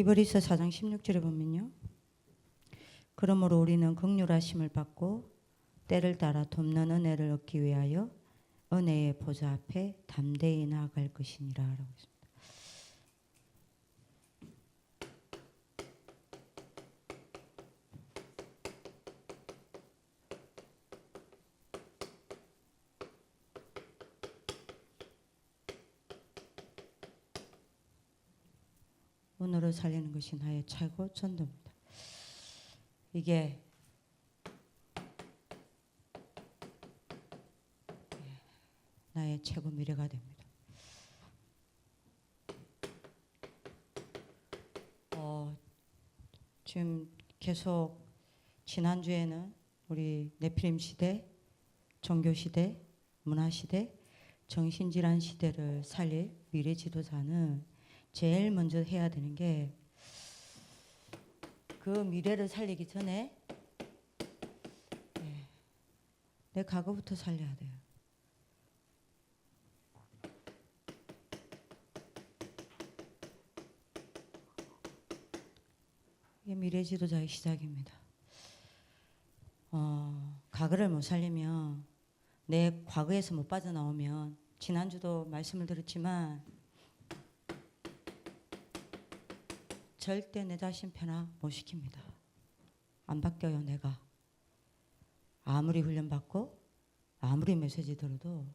히브리서 4장 16절에 보면요. 그러므로 우리는 극률하심을 받고 때를 따라 돕는 은혜를 얻기 위하여 은혜의 보좌 앞에 담대히 나아갈 것이니라 라고 했습니다. 오늘을 살리는 것이 나의 최고 전도입니다. 이게 예, 나의 최고 미래가 됩니다. 어, 지금 계속 지난 주에는 우리 네피림 시대, 종교 시대, 문화 시대, 정신질환 시대를 살릴 미래 지도자는 제일 먼저 해야 되는 게 그 미래를 살리기 전에 예, 내 과거부터 살려야 돼요. 이게 미래 지도자의 시작입니다. 어, 과거를 못 살리면 내 과거에서 못 빠져나오면 지난주도 말씀을 드렸지만 절대 내 자신 변화 못 시킵니다. 안 바뀌어요, 내가. 아무리 훈련받고 아무리 메시지 들어도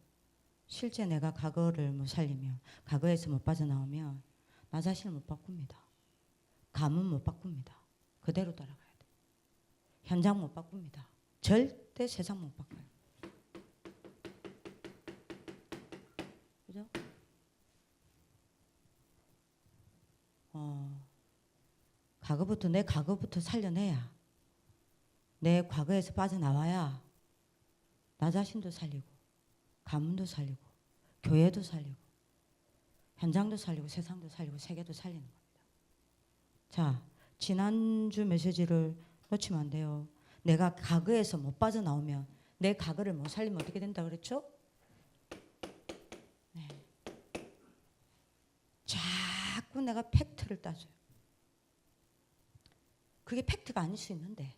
실제 내가 과거를 못 살리면 과거에서 못 빠져나오면 나 자신을 못 바꿉니다. 감은 못 바꿉니다. 그대로 따라가야 돼. 현장 못 바꿉니다. 절대 세상 못 바꿔요. 그죠? 어, 과거부터 내 과거부터 살려내야 내 과거에서 빠져나와야 나 자신도 살리고 가문도 살리고 교회도 살리고 현장도 살리고 세상도 살리고 세계도 살리는 겁니다. 자, 지난주 메시지를 놓치면 안 돼요. 내가 과거에서 못 빠져나오면 내 과거를 못 살리면 어떻게 된다 그랬죠? 네. 자꾸 내가 팩트를 따져요. 그게 팩트가 아닐 수 있는데.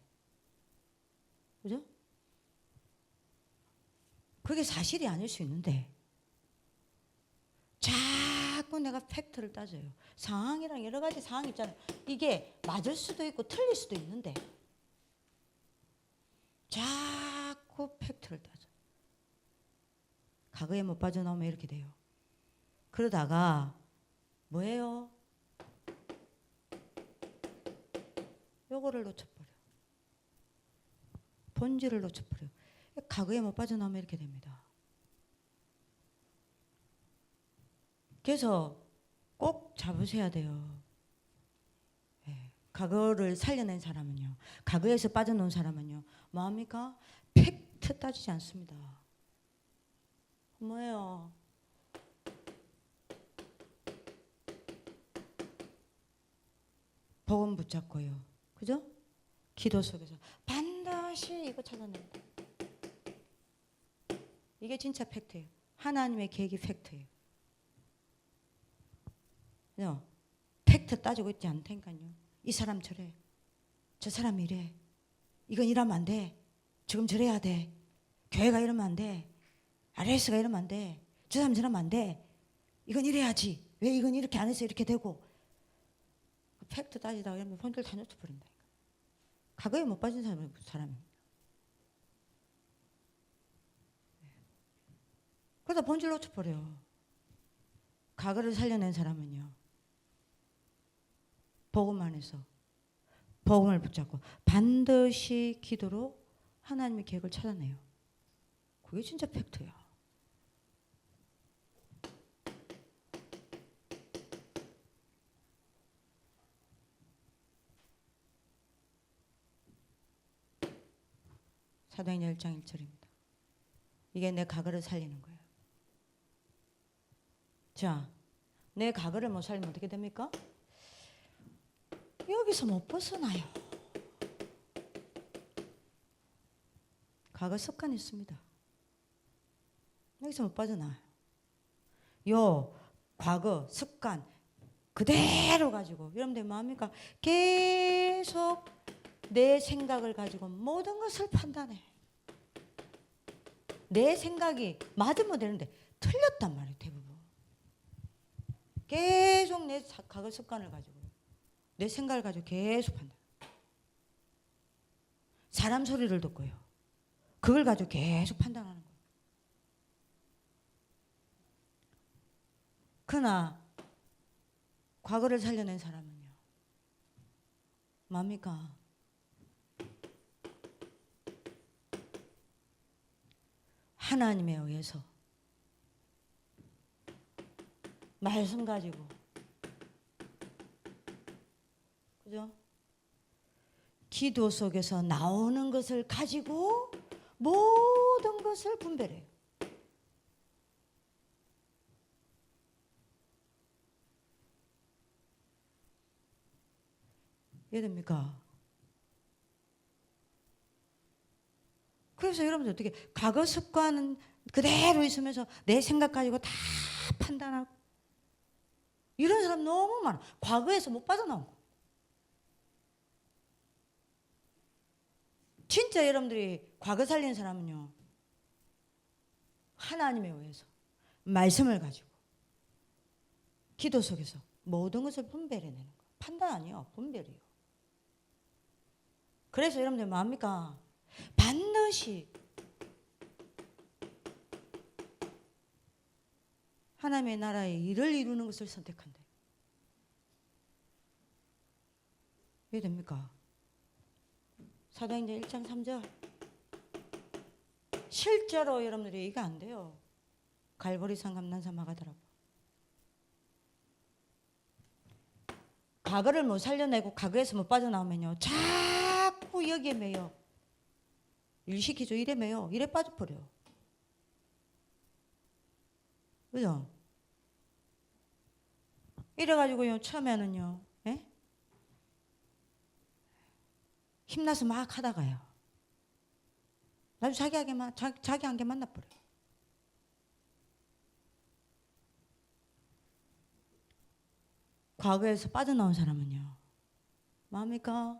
그죠? 그게 사실이 아닐 수 있는데. 자꾸 내가 팩트를 따져요. 상황이랑 여러 가지 상황이 있잖아요. 이게 맞을 수도 있고 틀릴 수도 있는데. 자꾸 팩트를 따져. 과거에 못 빠져나오면 이렇게 돼요. 그러다가 뭐예요? 요거를 놓쳐버려. 본질을 놓쳐버려. 과거에 못 빠져나오면 이렇게 됩니다. 그래서 꼭 잡으셔야 돼요. 예, 과거를 살려낸 사람은요. 과거에서 빠져놓은 사람은요. 뭐합니까? 팩트 따지지 않습니다. 뭐예요? 복음 붙잡고요. 그죠? 기도 속에서 반드시 이거 찾아냅니다. 이게 진짜 팩트예요. 하나님의 계획이 팩트예요. 그죠? 팩트 따지고 있지 않다니까요. 이 사람 저래. 저 사람 이래. 이건 이러면 안 돼. 지금 저래야 돼. 교회가 이러면 안 돼. RS가 이러면 안 돼. 저 사람 저러면 안 돼. 이건 이래야지. 왜 이건 이렇게 안 해서 이렇게 되고. 팩트 따지다가 이러면 본질 다 놓쳐버린다. 과거에 못 빠진 사람은 사람입니다. 그러다 본질 놓쳐버려. 과거를 살려낸 사람은요. 복음 안에서 복음을 붙잡고 반드시 기도로 하나님의 계획을 찾아내요. 그게 진짜 팩트야. 사도행전 1장 1절입니다. 이게 내 과거를 살리는 거예요. 자, 내 과거를 못 살리면 어떻게 됩니까? 여기서 못 벗어나요. 과거 습관이 있습니다. 여기서 못 빠져나요. 요 과거 습관 그대로 가지고 여러분들 마음이니까 계속 내 생각을 가지고 모든 것을 판단해. 내 생각이 맞으면 되는데 틀렸단 말이에요 대부분. 계속 내 사- 과거 습관을 가지고 내 생각을 가지고 계속 판단. 사람 소리를 듣고요. 그걸 가지고 계속 판단하는 거예요. 그러나 과거를 살려낸 사람은요. 뭡니까? 하나님에 의해서 말씀 가지고 그죠? 기도 속에서 나오는 것을 가지고 모든 것을 분별해요. 이해됩니까? 그래서 여러분들 어떻게 과거 습관은 그대로 있으면서 내 생각 가지고 다 판단하고 이런 사람 너무 많아. 과거에서 못 빠져나온 거. 진짜 여러분들이 과거 살린 사람은요. 하나님에 의해서 말씀을 가지고 기도 속에서 모든 것을 분별해내는 거. 판단 아니에요. 분별이에요. 그래서 여러분들 뭐합니까? 반드시 하나님의 나라의 일을 이루는 것을 선택한대. 이해됩니까? 사도행전 1장 3절. 실제로 여러분들이 이게 안 돼요. 갈보리산 감난산 마가더라고. 과거를 못 살려내고 과거에서 못 빠져나오면요. 자꾸 여기에 매여. 일 시키죠. 일에 매여. 일에 빠져버려. 그죠? 이래가지고요. 처음에는요. 예? 힘나서 막 하다가요. 나도 자기 하게만 자기, 자기 한게 만나버려. 과거에서 빠져나온 사람은요. 마음이까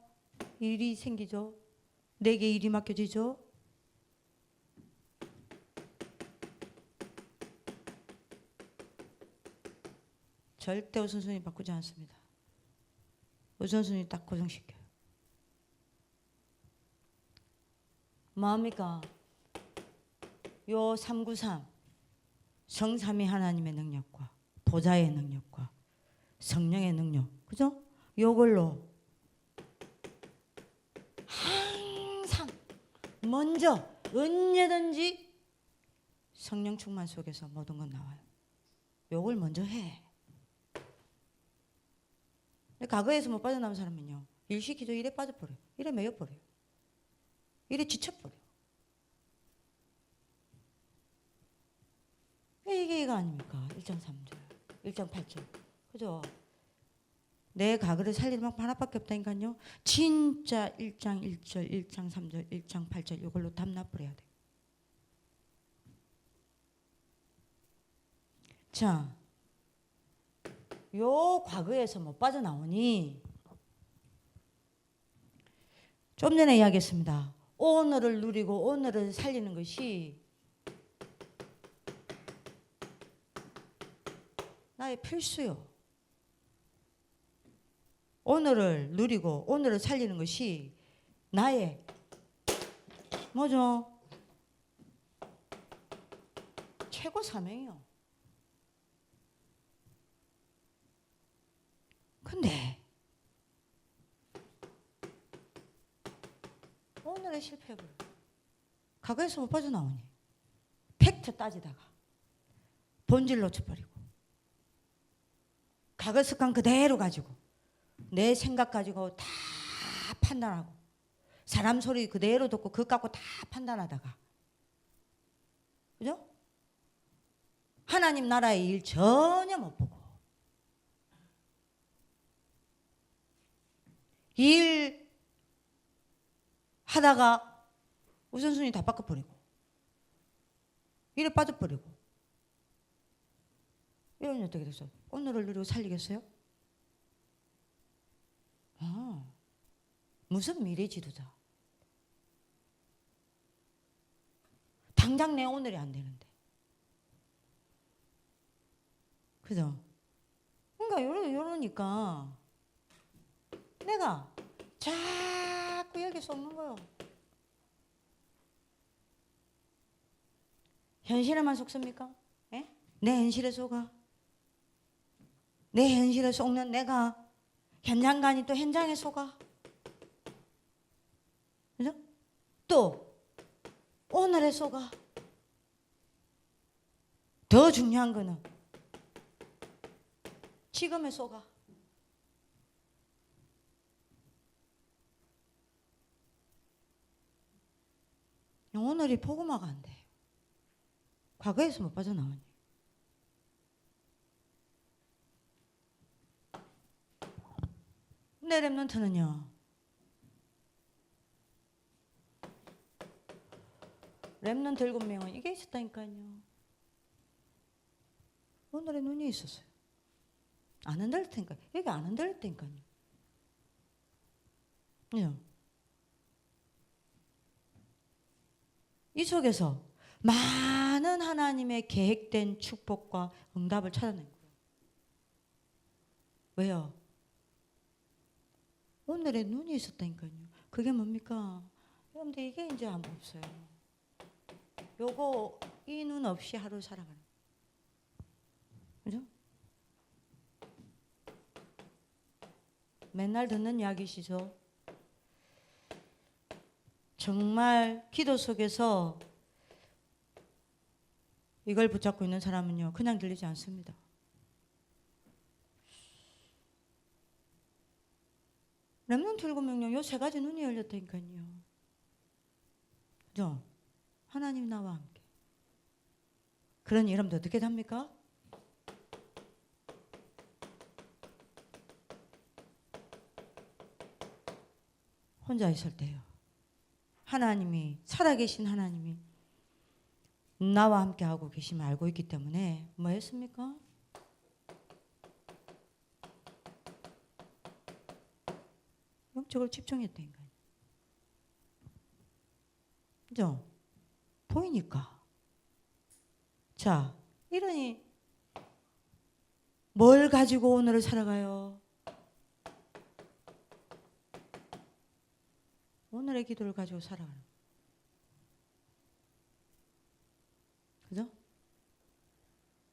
일이 생기죠. 내게 일이 맡겨지죠. 절대 우선순위 바꾸지 않습니다. 우선순위 딱 고정시켜요. 마음이까 요 393 성삼위 하나님의 능력과 보좌의 능력과 성령의 능력 그죠? 요걸로 항상 먼저 언제든지 성령 충만 속에서 모든 건 나와요. 요걸 먼저 해. 근데 과거에서 못 빠져나온 사람은요. 일 시키죠. 일에 빠져버려. 요 일에 매여버려. 요 일에 지쳐버려. 요 이게 이거 아닙니까? 1장 3절, 1장 8절. 그죠? 내 과거를 살리는 방법 하나밖에 없다니까요. 진짜 1장 1절, 1장 3절, 1장 8절 이걸로 담나버려야 돼. 자, 요 과거에서 못 빠져나오니 좀 전에 이야기했습니다. 오늘을 누리고 오늘을 살리는 것이 나의 필수요. 오늘을 누리고 오늘을 살리는 것이 나의 뭐죠? 최고 사명이요. 근데 오늘의 실패를 과거에서 못 빠져나오니 팩트 따지다가 본질 놓쳐버리고 과거 습관 그대로 가지고 내 생각 가지고 다 판단하고 사람 소리 그대로 듣고 그것 갖고 다 판단하다가 그죠? 하나님 나라의 일 전혀 못 보고 일 하다가 우선순위 다 바꿔버리고 일에 빠져버리고 이러면 어떻게 됐어요? 오늘을 누리고 살리겠어요? 무슨 미래 지도자? 당장 내 오늘이 안 되는데. 그죠? 그러니까 요러, 요러니까 내가 자꾸 여기 쏟는 거요. 현실에만 속습니까? 예? 내 현실에 속아. 내 현실에 속는 내가 현장간이 또 현장에 속아. 그죠? 또 오늘에 속아. 더 중요한 거는 지금에 속아. 오늘이 포그마가 안 돼. 과거에서 못 빠져나오니. 내 랩런트는요. 랩런트 일곱 명은 이게 있었다니까요. 오늘의 눈이 있었어요. 안 흔들릴 테니까 여기 안 흔들릴 테니까요. 예. 이 속에서 많은 하나님의 계획된 축복과 응답을 찾아낸 거예요. 왜요? 오늘의 눈이 있었다니까요. 그게 뭡니까? 여러분들 이게 이제 안 없어요. 요거 이 눈 없이 하루 살아가는. 그죠? 맨날 듣는 이야기시죠. 정말 기도 속에서 이걸 붙잡고 있는 사람은요, 그냥 들리지 않습니다. 렘넌트 일곱 명령 요 세 가지 눈이 열렸다니까요. 그죠? 하나님 나와 함께. 그런 이름도 어떻게 답니까? 혼자 있을 때요. 하나님이 살아계신 하나님이 나와 함께 하고 계심을 알고 있기 때문에 뭐 했습니까? 영적으로 집중했다니까요. 그죠? 보이니까. 자, 이러니 뭘 가지고 오늘을 살아가요? 오늘의 기도를 가지고 살아가는. 그죠?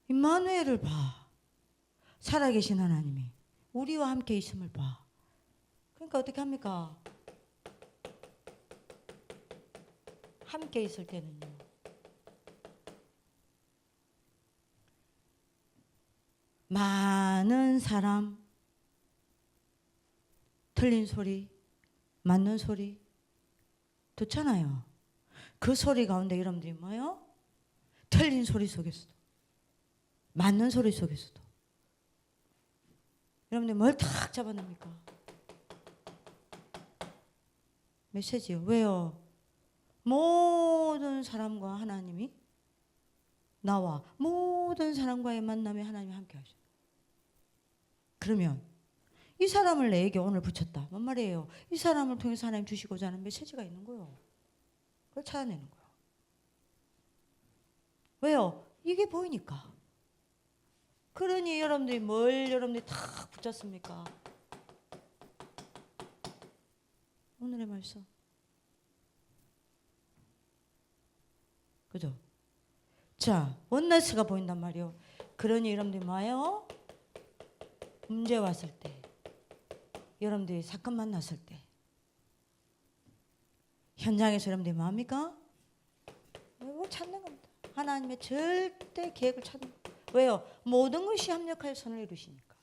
임마누엘을 봐. 살아계신 하나님이 우리와 함께 있음을 봐. 그러니까 어떻게 합니까? 함께 있을 때는요. 많은 사람, 틀린 소리, 맞는 소리 듣잖아요. 그 소리 가운데 여러분들이 뭐요? 틀린 소리 속에서도, 맞는 소리 속에서도 여러분들 뭘 탁 잡아냅니까? 메시지요. 왜요? 모든 사람과 하나님이 나와 모든 사람과의 만남에 하나님이 함께 하셔. 그러면 이 사람을 내게 오늘 붙였다. 뭔 말이에요? 이 사람을 통해서 하나님 주시고자 하는 메시지가 있는 거예요. 그걸 찾아내는 거예요. 왜요? 이게 보이니까. 그러니 여러분들이 뭘 여러분들이 다 붙였습니까? 오늘의 말씀. 그죠? 자, 원나스가 보인단 말이요. 그러니 여러분들이 뭐예요? 문제 왔을 때, 여러분들이 사건 만났을 때, 현장에서 여러분들이 뭐합니까? 이걸 찾는 겁니다. 하나님의 절대 계획을 찾는 거예요. 왜요? 모든 것이 합력하여 선을 이루시니까.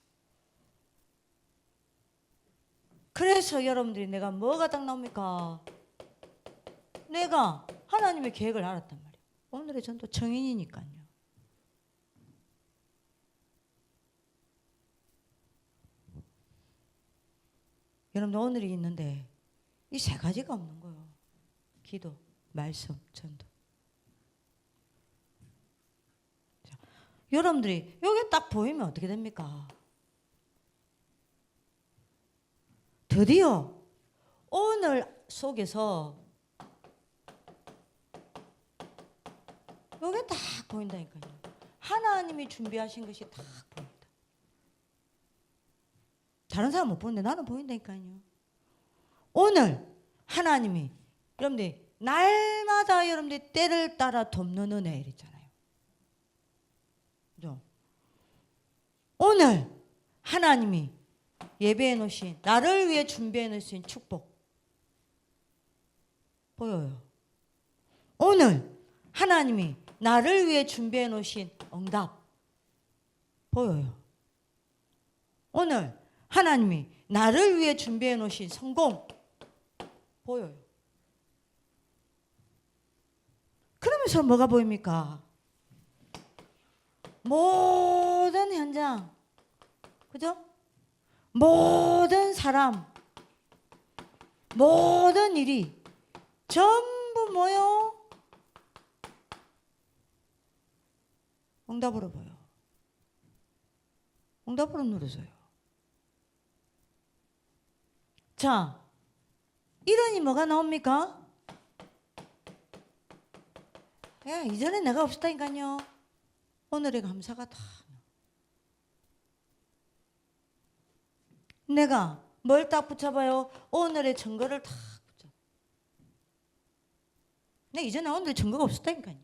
그래서 여러분들이 내가 뭐가 딱 나옵니까? 내가 하나님의 계획을 알았단 말이에요. 오늘의 전도 정인이니까요. 여러분 오늘이 있는데 이 세 가지가 없는 거예요. 기도, 말씀, 전도. 자, 여러분들이 여기 딱 보이면 어떻게 됩니까? 드디어 오늘 속에서 요게 딱 보인다니까요. 하나님이 준비하신 것이 딱 보인다. 다른 사람 못 보는데 나는 보인다니까요. 오늘 하나님이 여러분들 날마다 여러분들 때를 따라 돕는 은혜 이랬잖아요. 그죠? 오늘 하나님이 예배해 놓으신 나를 위해 준비해 놓으신 축복 보여요. 오늘 하나님이 나를 위해 준비해 놓으신 응답 보여요. 오늘 하나님이 나를 위해 준비해 놓으신 성공 보여요. 그러면서 뭐가 보입니까? 모든 현장, 그죠? 모든 사람, 모든 일이 전부 뭐요? 응답으로 보여. 응답으로 누르세요. 자, 이러니 뭐가 나옵니까? 야, 이전에 내가 없었다니까요. 오늘의 감사가 다. 내가 뭘 딱 붙여봐요? 오늘의 증거를 딱 붙여. 내 이전에 오늘 증거가 없었다니까요.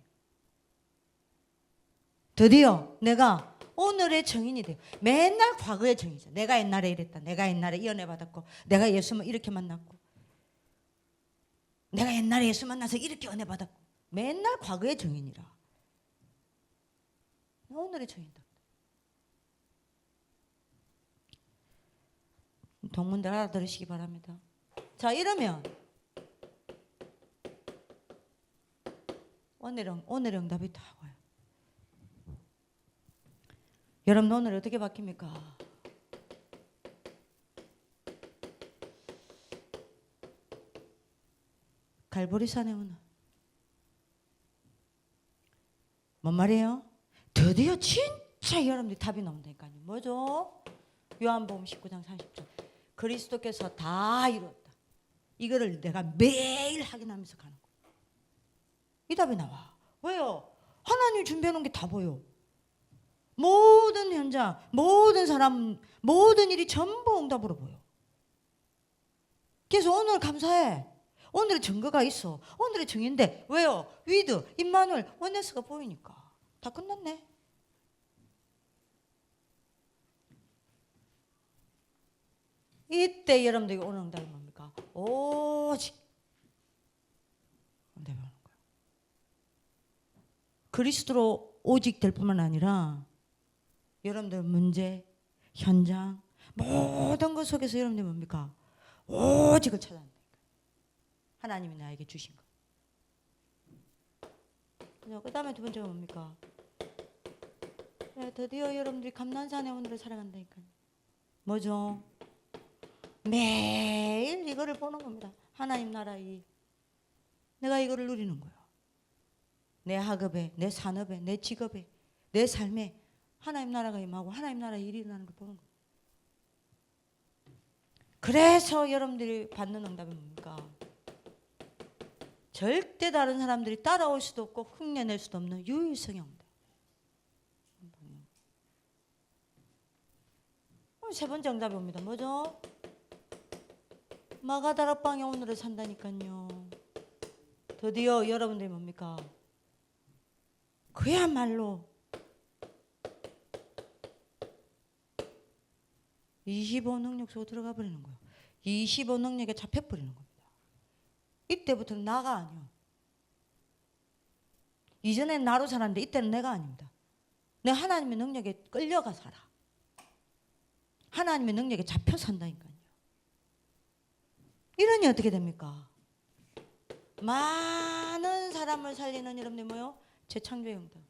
드디어 내가 오늘의 증인이 돼요. 맨날 과거의 증이죠. 내가 옛날에 이랬다. 내가 옛날에 이 은혜 받았고, 내가 예수만 이렇게 만났고, 내가 옛날에 예수 만나서 이렇게 은혜 받았고, 맨날 과거의 증인이라. 오늘의 증인다. 동문들 알아들으시기 바랍니다. 자, 이러면 오늘은 오늘 응답이 다 와요. 여러분 오늘 어떻게 바뀝니까? 갈보리산에 오늘 뭔 말이에요? 드디어 진짜 여러분들 답이 나온다니까요. 뭐죠? 요한복음 19장 30절. 그리스도께서 다 이뤘다. 이거를 내가 매일 확인하면서 가는 거야. 이 답이 나와. 왜요? 하나님 준비해 놓은 게 다 보여. 모든 현장, 모든 사람, 모든 일이 전부 응답으로 보여. 그래서 오늘 감사해. 오늘의 증거가 있어. 오늘의 증인데 왜요? 위드, 임마누엘, 원네스가 보이니까 다 끝났네. 이때 여러분들이 오늘 응답이 뭡니까? 오직 응답이 오는 거야. 그리스도로 오직 될 뿐만 아니라 여러분들 문제, 현장 모든 것 속에서 여러분들 뭡니까? 오직을 찾아낸다. 하나님이 나에게 주신 것. 그 다음에 두 번째가 뭡니까? 네, 드디어 여러분들이 감난산에 오늘을 살아간다니까요. 뭐죠? 매일 이거를 보는 겁니다. 하나님 나라 이 내가 이거를 누리는 거예요. 내 학업에, 내 산업에, 내 직업에, 내 삶에 하나님 나라가 임하고 하나님 나라 일이 일어나는 걸 보는 거예요. 그래서 여러분들이 받는 응답이 뭡니까? 절대 다른 사람들이 따라올 수도 없고 흉내낼 수도 없는 유일성의 응답. 세 번째 응답이 옵니다. 뭐죠? 마가다락방에 오늘을 산다니까요. 드디어 여러분들이 뭡니까? 그야말로 25 능력 속으로 들어가 버리는 거예요. 25 능력에 잡혀 버리는 겁니다. 이때부터는 나가 아니요. 이전엔 나로 살았는데 이때는 내가 아닙니다. 내 하나님의 능력에 끌려가 살아. 하나님의 능력에 잡혀 산다니까요. 이러니 어떻게 됩니까? 많은 사람을 살리는 여러분들 뭐요? 재창조의 응답.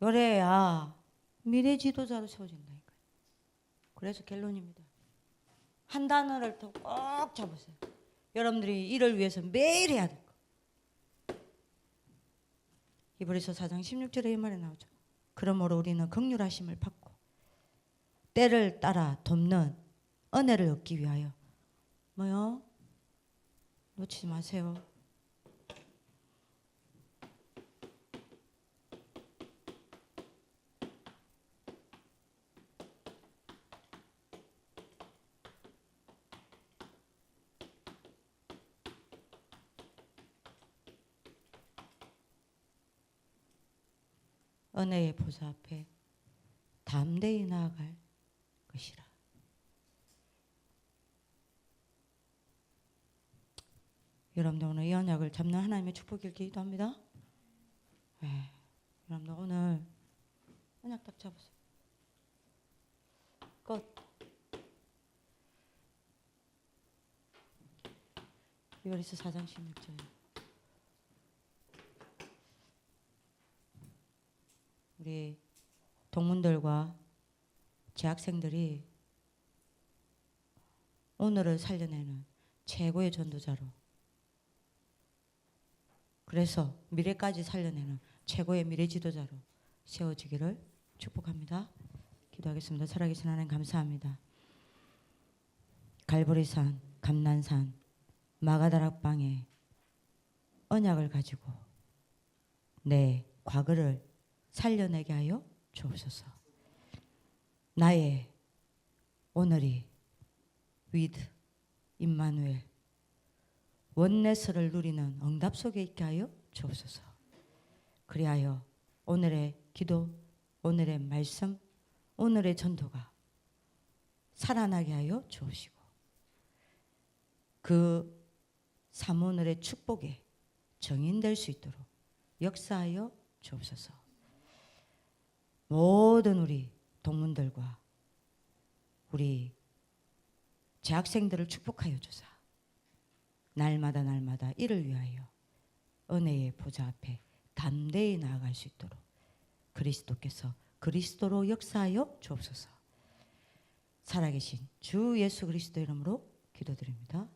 그래야 미래 지도자로 세워진다니까요. 그래서 결론입니다. 한 단어를 더꼭 잡으세요. 여러분들이 이를 위해서 매일 해야 될 거. 이브리서 4장 16절에 이 말이 나오죠. 그러므로 우리는 극률하심을 받고 때를 따라 돕는 은혜를 얻기 위하여 뭐요? 놓치지 마세요. 은혜의 보좌 앞에 담대히 나아갈 것이라. 여러분들 오늘 이 언약을 잡는 하나님의 축복을 기도합니다. 네. 여러분들 오늘 언약 딱 잡으세요. 끝. 요리서 4장 16절. 우리 동문들과 재학생들이 오늘을 살려내는 최고의 전도자로 그래서 미래까지 살려내는 최고의 미래 지도자로 세워지기를 축복합니다. 기도하겠습니다. 살아계신 하나님 감사합니다. 갈보리산, 감난산, 마가다락방에 언약을 가지고 내 과거를 살려내게 하여 주옵소서. 나의 오늘이 위드 임마누엘 원내스를 누리는 응답 속에 있게 하여 주옵소서. 그리하여 오늘의 기도, 오늘의 말씀, 오늘의 전도가 살아나게 하여 주옵시고 그 삼오늘의 축복에 정인될 수 있도록 역사하여 주옵소서. 모든 우리 동문들과 우리 재학생들을 축복하여 주사. 날마다 날마다 이를 위하여 은혜의 보좌 앞에 담대히 나아갈 수 있도록 그리스도께서 그리스도로 역사하여 주옵소서. 살아계신 주 예수 그리스도 이름으로 기도드립니다.